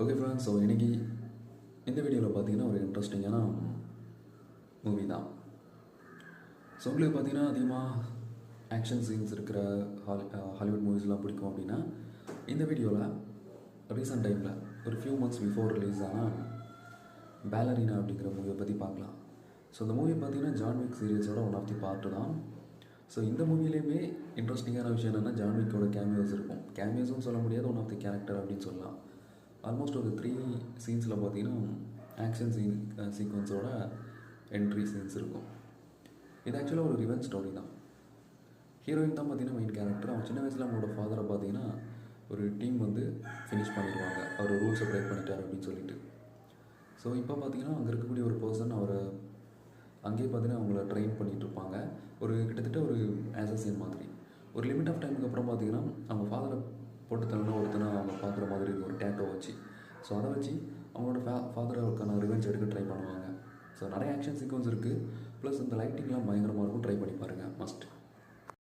Okay friends so இன்னைக்கு இந்த வீடியோவில் பார்த்தீங்கன்னா ஒரு இன்ட்ரெஸ்டிங்கான மூவி தான். ஸோ உங்களுக்கு பார்த்தீங்கன்னா அதிகமாக ஆக்ஷன் சீன்ஸ் இருக்கிற ஹாலி ஹாலிவுட் மூவிஸ்லாம் பிடிக்கும் அப்படின்னா இந்த வீடியோவில் ரீசெண்ட் டைமில் ஒரு ஃபியூ மந்த்ஸ் பிஃபோர் ரிலீஸ் ஆன பேலரினா அப்படிங்கிற மூவியை பற்றி பார்க்கலாம். ஸோ இந்த மூவி பார்த்தீங்கன்னா ஜான்விக் சீரியஸோட ஒன் ஆஃப் தி பார்ட்டு தான். ஸோ இந்த மூவிலேயுமே இன்ட்ரெஸ்டிங்கான விஷயம் என்னென்னா ஜான்விக்கோட கேமியோஸ் இருக்கும். கேமியோஸும் சொல்ல முடியாது ஒன் ஆஃப் தி கேரக்டர் அப்படின்னு சொல்லலாம். ஆல்மோஸ்ட் ஒரு த்ரீ சீன்ஸில் பார்த்தீங்கன்னா ஆக்ஷன் சீன் சீக்வன்ஸோட என்ட்ரி சீன்ஸ் இருக்கும். இது ஆக்சுவலாக ஒரு ரிவென்ஸ் ஸ்டோரி தான். ஹீரோயின் தான் பார்த்தீங்கன்னா மெயின் கேரக்டர் அவன் சின்ன வயசில் அவங்களோட ஃபாதரை பார்த்தீங்கன்னா ஒரு டீம் வந்து ஃபினிஷ் பண்ணிடுவாங்க. அவர் ரூல்ஸை பிரேக் பண்ணிட்டார் அப்படின்னு சொல்லிட்டு. ஸோ இப்போ பார்த்தீங்கன்னா அங்கே இருக்கக்கூடிய ஒரு பர்சன் அவரை அங்கேயே பார்த்தீங்கன்னா அவங்கள ட்ரெயின் பண்ணிகிட்டு இருப்பாங்க. ஒரு கிட்டத்தட்ட ஒரு ஆசசியன் மாதிரி. ஒரு லிமிட் ஆஃப் டைமுக்கு அப்புறம் பார்த்தீங்கன்னா அவங்க ஃபாதரை போட்டு தள்ளின ஒருத்தனை அவங்க பார்க்குற மாதிரி ஒரு டேட்டோ வச்சு. ஸோ அதை வச்சு அவங்களோட ஃபே ஃபாதருக்கான ரிவெஞ்ச் எடுக்க ட்ரை பண்ணுவாங்க. ஸோ நிறைய ஆக்ஷன் சீக்வன்ஸ் இருக்குது ப்ளஸ் இந்த லைட்டிங்லாம் பயங்கரமாக இருக்கும். ட்ரை பண்ணி பாருங்கள் மஸ்ட்